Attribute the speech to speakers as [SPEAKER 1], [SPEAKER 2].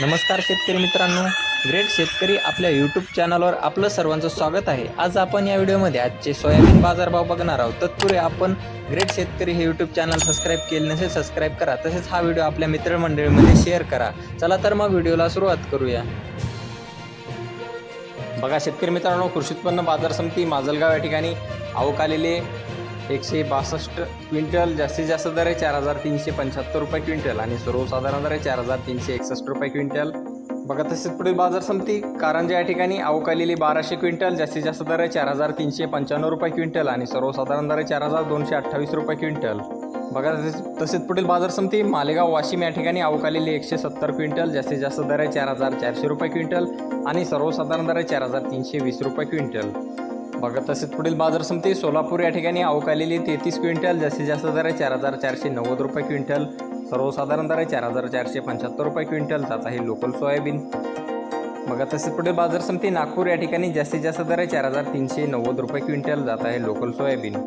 [SPEAKER 1] नमस्कार शेतकरी मित्रांनो. ग्रेट शेतकरी आपल्या यूट्यूब चॅनलवर आपलं सर्वांचं स्वागत आहे. आज आपण या व्हिडिओमध्ये आजचे सोयाबीन बाजारभाव बघणार आहोत. तत्पूर्वी आपण ग्रेट शेतकरी हे यूट्यूब चॅनल सबस्क्राईब केले नसेल सबस्क्राईब करा. तसेच हा व्हिडिओ आपल्या मित्रमंडळीमध्ये शेअर करा. चला तर मग व्हिडिओला सुरुवात करूया. बघा शेतकरी मित्रांनो कृषी उत्पन्न बाजार समिती माजलगाव या ठिकाणी आवक आलेले एकशे बासष्ट क्विंटल जास्तीत जास्त दर आहे चार हजार तीनशे पंच्याहत्तर रुपये क्विंटल आणि सर्वसाधारण दर आहे चार हजार तीनशे एकसष्ट रुपये क्विंटल. बघा तसेच पुढील बाजार समिती कारंजा या ठिकाणी अवकालेली बाराशे क्विंटल जास्तीत जास्त दर आहे चार हजार तीनशे पंच्याण्णव रुपये क्विंटल आणि सर्वसाधारण दर आहे चार हजार दोनशे अठ्ठावीस रुपये क्विंटल. बघा तसेच तसेच पुढील बाजार समिती मालेगाव वाशिम या ठिकाणी अवकालेली एकशे सत्तर क्विंटल जास्तीत जास्त दर आहे चार हजार चारशे रुपये क्विंटल आणि सर्वसाधारण दर आहे चार हजार तीनशे वीस रुपये क्विंटल. बघत तसेच पुढील बाजार समिती सोलापूर या ठिकाणी आवक आलेली तेहतीस क्विंटल जास्तीत जास्त दर आहे चार हजार चारशे नव्वद रुपये क्विंटल. सर्वसाधारण दर आहे चार हजार चारशे पंच्याहत्तर रुपये क्विंटल. जात आहे लोकल सोयाबीन. बघा तसेच पुढील बाजार समिती नागपूर या ठिकाणी जास्तीत जास्त दर आहे चार हजार तीनशे नव्वद रुपये क्विंटल. जात आहे लोकल सोयाबीन.